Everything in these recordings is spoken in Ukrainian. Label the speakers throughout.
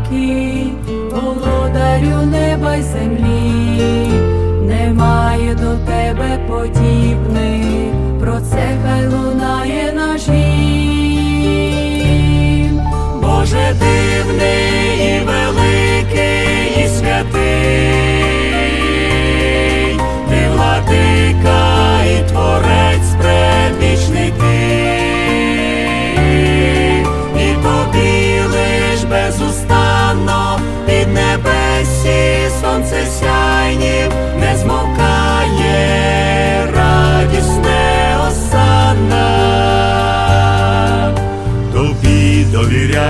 Speaker 1: навіки, володарю неба й землі, немає до тебе подібних, про це хай лунає наш гімн. Боже дивний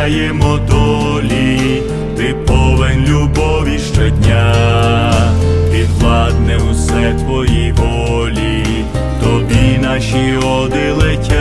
Speaker 1: довіряємо долі, ти повен любові щодня, підвладне усе твої волі, тобі наші оди летять.